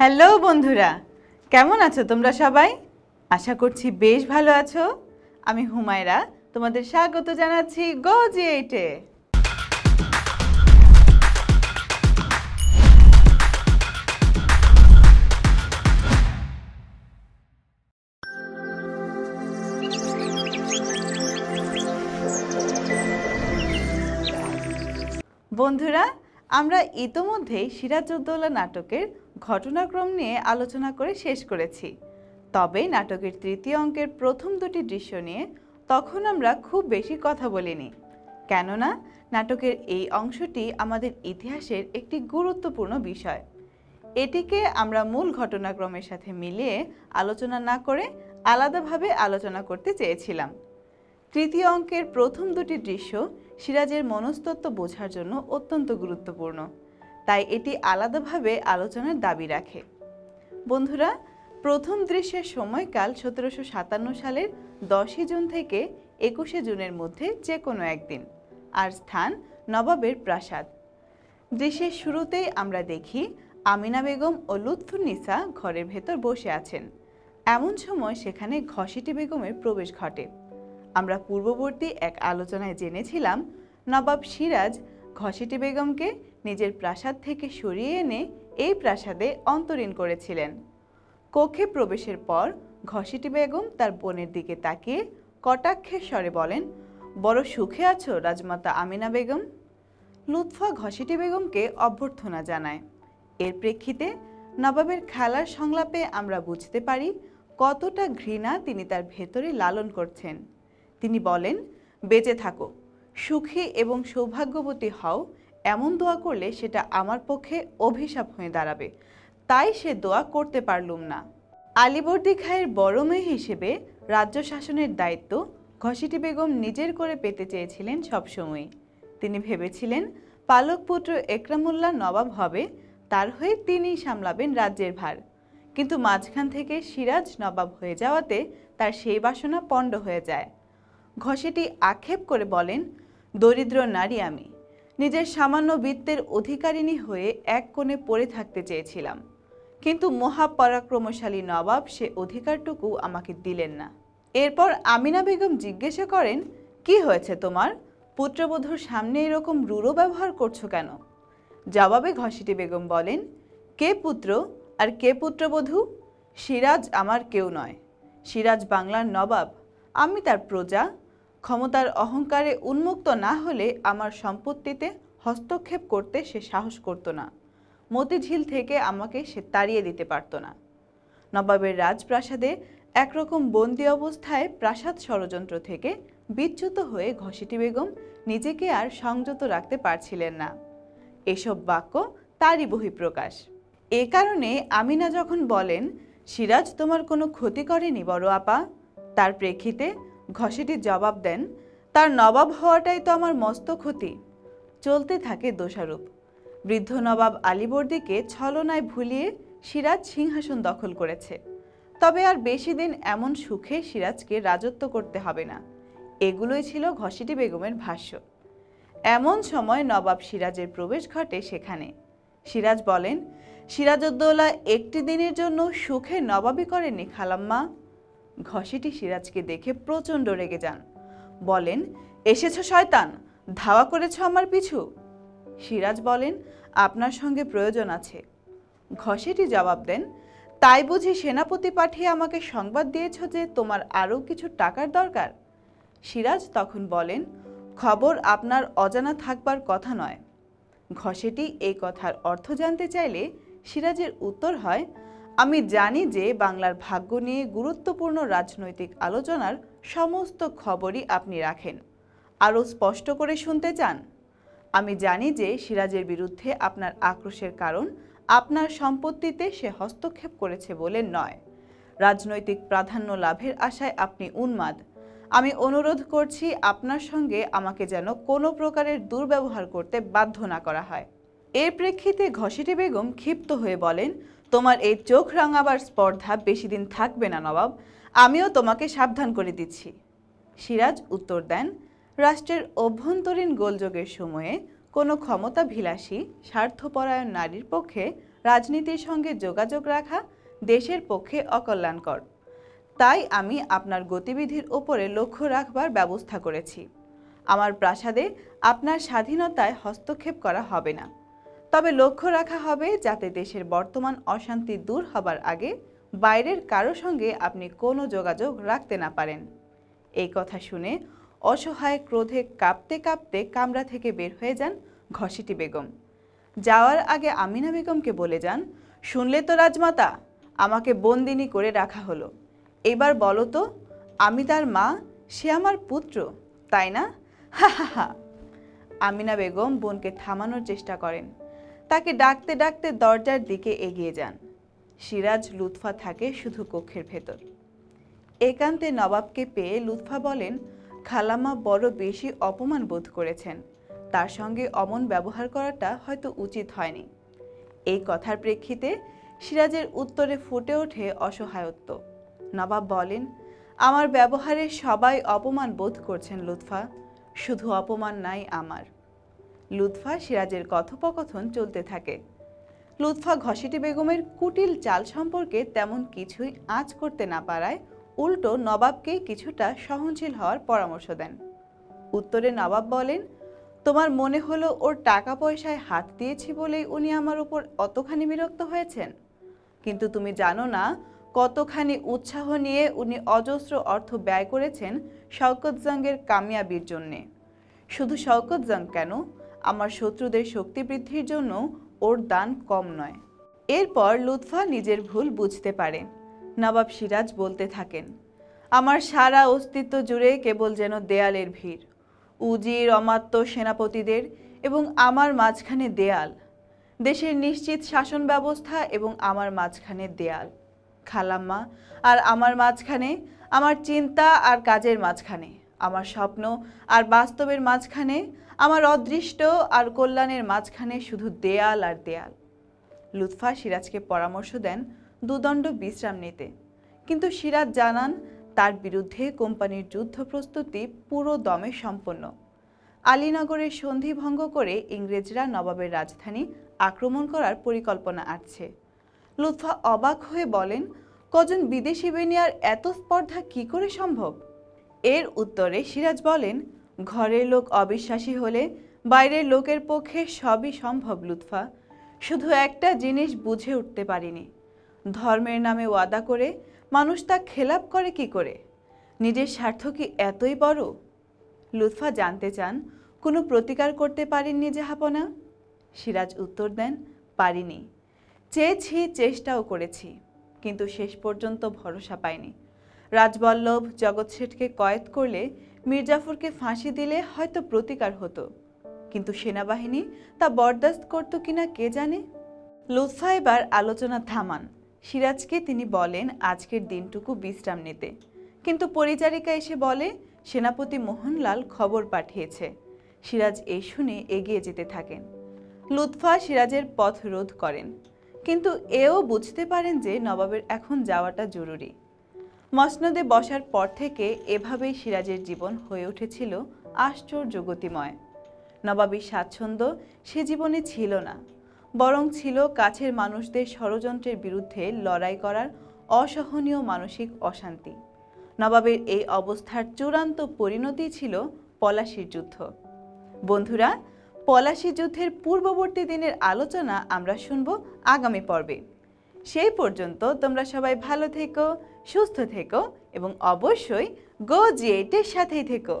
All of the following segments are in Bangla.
হ্যালো বন্ধুরা, কেমন আছো তোমরা সবাই? আশা করছি বেশ ভালো আছো। আমি হুমায়রা, তোমাদের স্বাগত জানাচ্ছি গো জি এইটে বন্ধুরা, আমরা ইতোমধ্যেই সিরাজউদ্দৌলা নাটকের ঘটনাক্রম নিয়ে আলোচনা করে শেষ করেছি। তবে নাটকের তৃতীয় অঙ্কের প্রথম দুটি দৃশ্য নিয়ে তখন আমরা খুব বেশি কথা বলিনি। কেননা, নাটকের এই অংশটি আমাদের ইতিহাসের একটি গুরুত্বপূর্ণ বিষয়। এটিকে আমরা মূল ঘটনাক্রমের সাথে মিলিয়ে আলোচনা না করে আলাদাভাবে আলোচনা করতে চেয়েছিলাম। তৃতীয় অঙ্কের প্রথম দুটি দৃশ্য সিরাজের মনস্তত্ত্ব বোঝার জন্য অত্যন্ত গুরুত্বপূর্ণ। তাই এটি আলাদাভাবে আলোচনার দাবি রাখে। বন্ধুরা, প্রথম দৃশ্যের সময়কাল সতেরোশো সাতান্ন সালের দশই জুন থেকে একুশে জুনের মধ্যে যে কোনো একদিন। আর স্থান নবাবের প্রাসাদ। দৃশ্যের শুরুতেই আমরা দেখি, আমিনা বেগম ও লুৎফুন্নিসা ঘরের ভেতর বসে আছেন। এমন সময় সেখানে ঘসিটি বেগমের প্রবেশ ঘটে। আমরা পূর্ববর্তী এক আলোচনায় জেনেছিলাম, নবাব সিরাজ ঘসিটি বেগমকে নিজের প্রাসাদ থেকে সরিয়ে এনে এই প্রাসাদে অন্তরীণ করেছিলেন। কক্ষে প্রবেশের পর ঘসিটি বেগম তার বোনের দিকে তাকিয়ে কটাক্ষের স্বরে বলেন, বড় সুখে আছো রাজমাতা আমিনা বেগম? লুৎফা ঘসিটি বেগমকে অভ্যর্থনা জানায়। এর প্রেক্ষিতে নবাবের খেলার সংলাপে আমরা বুঝতে পারি কতটা ঘৃণা তিনি তার ভেতরে লালন করছেন। তিনি বলেন, বেঁচে থাকো, সুখী এবং সৌভাগ্যবতী হও এমন দোয়া করলে সেটা আমার পক্ষে অভিশাপ হয়ে দাঁড়াবে। তাই সে দোয়া করতে পারলুম না। আলিবর্দি খায়ের বড় মেয়ে হিসেবে রাজ্য শাসনের দায়িত্ব ঘসিটি বেগম নিজের করে পেতে চেয়েছিলেন সবসময়ই তিনি ভেবেছিলেন পালক পুত্র একরামুল্লাহ নবাব হবে, তার হয়ে তিনিই সামলাবেন রাজ্যের ভার। কিন্তু মাঝখান থেকে সিরাজ নবাব হয়ে যাওয়াতে তার সেই বাসনা পণ্ড হয়ে যায়। ঘষেটি আক্ষেপ করে বলেন, দরিদ্র নারী আমি নিজের সামান্য বৃত্তের অধিকারিণী হয়ে এক কোণে পড়ে থাকতে চেয়েছিলাম। কিন্তু মহাপরাক্রমশালী নবাব সে অধিকারটুকু আমাকে দিলেন না। এরপর আমিনা বেগম জিজ্ঞাসা করেন, কি হয়েছে তোমার? পুত্রবধূর সামনে এরকম রূঢ় ব্যবহার করছ কেন? জবাবে ঘসিটি বেগম বলেন, কে পুত্র আর কে পুত্রবধূ? সিরাজ আমার কেউ নয়। সিরাজ বাংলার নবাব। আমি তার প্রজা। ক্ষমতার অহংকারে উন্মুক্ত না হলে আমার সম্পত্তিতে হস্তক্ষেপ করতে সে সাহস করতো না। মতিঝিল থেকে আমাকে সে তাড়িয়ে দিতে পারতো না। নবাবের রাজপ্রাসাদে একরকম বন্দি অবস্থায় প্রাসাদ ষড়যন্ত্র থেকে বিচ্যুত হয়ে ঘসিটি বেগম নিজেকে আর সংযত রাখতে পারছিলেন না। এসব বাক্য তারই বহিঃপ্রকাশ। এ কারণে আমিনা যখন বলেন, সিরাজ, তোমার কোনো ক্ষতি করেনি বড় আপা? তার প্রেক্ষিতে ঘসেটি জবাব দেন, তার নবাব হওয়াটাই তো আমার মস্ত ক্ষতি। চলতে থাকে দোষারোপ। বৃদ্ধ নবাব আলীবর্দীকে ছলনায় ভুলিয়ে সিরাজ সিংহাসন দখল করেছে। তবে আর বেশি দিন এমন সুখে সিরাজকে রাজত্ব করতে হবে না। এগুলোই ছিল ঘসিটি বেগমের ভাষ্য। এমন সময় নবাব সিরাজের প্রবেশ ঘটে সেখানে। সিরাজ বলেন, সিরাজউদ্দৌলা একটি দিনের জন্য সুখে নবাবি করেননি খালাম্মা। ঘসিটি সিরাজকে দেখে প্রচণ্ড রেগে যান। বলেন, এসেছ শয়তান, ধাওয়া করেছ আমার পিছু? সিরাজ বলেন, আপনার সঙ্গে প্রয়োজন আছে। ঘসেটি জবাব দেন, তাই বুঝি সেনাপতি পাঠিয়ে আমাকে সংবাদ দিয়েছ যে তোমার আরও কিছু টাকার দরকার? সিরাজ তখন বলেন, খবর আপনার অজানা থাকবার কথা নয়। ঘসেটি এই কথার অর্থ জানতে চাইলে সিরাজের উত্তর হয় আমি জানি যে বাংলার ভাগ্য নিয়ে গুরুত্বপূর্ণ রাজনৈতিক আলোচনার সমস্ত খবরই আপনি রাখেন। আরও স্পষ্ট করে শুনতে চান? আমি জানি যে সিরাজের বিরুদ্ধে আপনার আক্রোশের কারণ আপনার সম্পত্তিতে সে হস্তক্ষেপ করেছে বলে নয়। রাজনৈতিক প্রাধান্য লাভের আশায় আপনি উন্মাদ। আমি অনুরোধ করছি আপনার সঙ্গে আমাকে যেন কোনো প্রকারের দুর্ব্যবহার করতে বাধ্য না করা হয়। এর প্রেক্ষিতে ঘসিটি বেগম ক্ষিপ্ত হয়ে বলেন তোমার এই চোখ রাঙাবার স্পর্ধা বেশি দিন থাকবে না, নবাব। আমিও তোমাকে সাবধান করে দিচ্ছি। সিরাজ উত্তর দেন, রাষ্ট্রের অভ্যন্তরীণ গোলযোগের সময়ে কোনো ক্ষমতাভিলাষী, স্বার্থপরায়ণ নারীর পক্ষে রাজনীতির সঙ্গে যোগাযোগ রাখা দেশের পক্ষে অকল্যাণকর। তাই আমি আপনার গতিবিধির ওপরে লক্ষ্য রাখবার ব্যবস্থা করেছি। আমার প্রাসাদে আপনার স্বাধীনতায় হস্তক্ষেপ করা হবে না। তবে লক্ষ্য রাখা হবে যাতে দেশের বর্তমান অশান্তি দূর হবার আগে বাইরের কারও সঙ্গে আপনি কোনো যোগাযোগ রাখতে না পারেন। এই কথা শুনে অসহায় ক্রোধে কাঁপতে কাঁপতে কামরা থেকে বের হয়ে যান ঘসিটি বেগম। যাওয়ার আগে আমিনা বেগমকে বলে যান, শুনলে তো রাজমাতা, আমাকে বন্দিনী করে রাখা হলো। এবার বলো তো, আমি তার মা, সে আমার পুত্র, তাই না? হা হা হা। আমিনা বেগম বোনকে থামানোর চেষ্টা করেন। তাকে ডাকতে ডাকতে দরজার দিকে এগিয়ে যান। সিরাজ লুৎফা থাকে শুধু কক্ষের ভেতর। একান্তে নবাবকে পেয়ে লুৎফা বলেন খালামা বড় বেশি অপমান বোধ করেছেন। তার সঙ্গে অমন ব্যবহার করাটা হয়তো উচিত হয়নি। এই কথার প্রেক্ষিতে সিরাজের উত্তরে ফুটে ওঠে অসহায়ত্ব। নবাব বলেন, আমার ব্যবহারে সবাই অপমান বোধ করছেন লুৎফা। শুধু অপমান নাই আমার। লুৎফা সিরাজের কথোপকথন চলতে থাকে। লুৎফা ঘসিটি বেগমের কুটিল চাল সম্পর্কে তেমন কিছুই আঁচ করতে না পারায় উল্টো নবাবকে কিছুটা সহনশীল হওয়ার পরামর্শ দেন। উত্তরে নবাব বলেন, তোমার মনে হলো ওর টাকা পয়সায় হাত দিয়েছি বলেই উনি আমার উপর অতখানি বিরক্ত হয়েছেন? কিন্তু তুমি জানো না, কতখানি উৎসাহ নিয়ে উনি অজস্র অর্থ ব্যয় করেছেন শওকত জঙ্গের কামিয়াবির জন্যে। শুধু শওকত জং কেন আমার শত্রুদের শক্তি বৃদ্ধির জন্য ওর দান কম নয়। এরপর লুৎফা নিজের ভুল বুঝতে পারে। নবাব সিরাজ বলতে থাকেন, আমার সারা অস্তিত্ব জুড়ে কেবল যেন দেয়ালের ভিড়। উজির, অমাত্য সেনাপতিদের এবং আমার মাঝখানে দেয়াল। দেশের নিশ্চিত শাসন ব্যবস্থা এবং আমার মাঝখানে দেয়াল। খালাম্মা, আর আমার মাঝখানে, আমার চিন্তা আর কাজের মাঝখানে। আমার স্বপ্ন আর বাস্তবের মাঝখানে, আমার অদৃষ্ট আর কল্যাণের মাঝখানে শুধু দেয়াল আর দেয়াল। লুৎফা সিরাজকে পরামর্শ দেন দুদণ্ড বিশ্রাম নিতে। কিন্তু সিরাজ জানান, তার বিরুদ্ধে কোম্পানির যুদ্ধ প্রস্তুতি পুরো দমে সম্পন্ন। আলীনগরের সন্ধি ভঙ্গ করে ইংরেজরা নবাবের রাজধানী আক্রমণ করার পরিকল্পনা আছে লুৎফা অবাক হয়ে বলেন, কজন বিদেশি বেনিয়ার এত স্পর্ধা কি করে সম্ভব? এর উত্তরে সিরাজ বলেন, ঘরের লোক অবিশ্বাসী হলে বাইরের লোকের পক্ষে সবই সম্ভব, লুৎফা। শুধু একটা জিনিস বুঝে উঠতে পারিনি। ধর্মের নামে ওয়াদা করে মানুষ তা খেলাপ করে কি করে? নিজের স্বার্থ কি এতই বড়? লুৎফা জানতে চান, কোনো প্রতিকার করতে পারেননি জাহাপনা? সিরাজ উত্তর দেন, পারিনি। চেয়েছি, চেষ্টাও করেছি। কিন্তু শেষ পর্যন্ত ভরসা পাইনি। রাজবল্লভ জগৎ শেঠকে কয়েদ করলে মির্জাফরকে ফাঁসি দিলে হয়তো প্রতিকার হতো। কিন্তু সেনাবাহিনী তা বরদাস্ত করত কিনা কে জানে? লুৎফা এবার আলোচনা থামান। সিরাজকে তিনি বলেন, আজকের দিনটুকু বিশ্রাম নিতে। কিন্তু পরিচারিকা এসে বলে, সেনাপতি মোহনলাল খবর পাঠিয়েছে। সিরাজ এই শুনে এগিয়ে যেতে থাকেন। লুৎফা সিরাজের পথ রোধ করেন। কিন্তু এও বুঝতে পারেন যে নবাবের এখন যাওয়াটা জরুরি। মসনদে বসার পর থেকে এভাবেই সিরাজের জীবন হয়ে উঠেছিল আশ্চর্য গতিময়। নবাবী স্বাচ্ছন্দ্য সে জীবনে ছিল না, বরং ছিল কাছের মানুষদের ষড়যন্ত্রের বিরুদ্ধে লড়াই করার অসহনীয় মানসিক অশান্তি। নবাবের এই অবস্থার চূড়ান্ত পরিণতি ছিল পলাশির যুদ্ধ। বন্ধুরা পলাশি যুদ্ধের পূর্ববর্তী দিনের আলোচনা আমরা শুনব আগামী পর্বে। সেই পর্যন্ত তোমরা সবাই ভালো থেকো, সুস্থ থেকো এবং অবশ্যই গো জিএইটের সাথেই থেকো।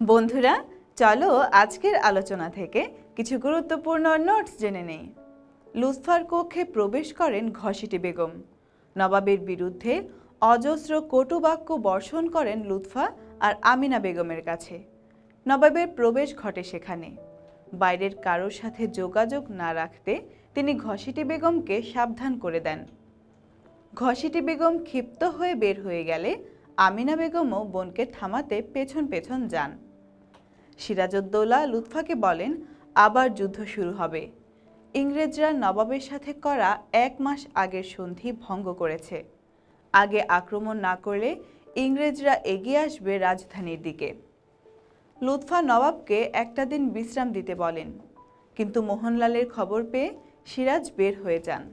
বন্ধুরা, চলো আজকের আলোচনা থেকে কিছু গুরুত্বপূর্ণ নোটস জেনে নেই। লুৎফার কক্ষে প্রবেশ করেন ঘসিটি বেগম। নবাবের বিরুদ্ধে অজস্র কটুবাক্য বর্ষণ করেন লুৎফা আর আমিনা বেগমের কাছে। নবাবের প্রবেশ ঘটে সেখানে। বাইরের কারোর সাথে যোগাযোগ না রাখতে তিনি ঘসিটি বেগমকে সাবধান করে দেন। ঘসিটি বেগম ক্ষিপ্ত হয়ে বের হয়ে গেলে আমিনা বেগমও বোনকে থামাতে পেছন পেছন যান। সিরাজউদ্দৌলা লুৎফাকে বলেন, আবার যুদ্ধ শুরু হবে। ইংরেজরা নবাবের সাথে করা এক মাস আগের সন্ধি ভঙ্গ করেছে। আগে আক্রমণ না করলে ইংরেজরা এগিয়ে আসবে রাজধানীর দিকে। লুৎফা নবাবকে একটা দিন বিশ্রাম দিতে বলেন, কিন্তু মোহনলালের খবর পেয়ে সিরাজ বের হয়ে যান।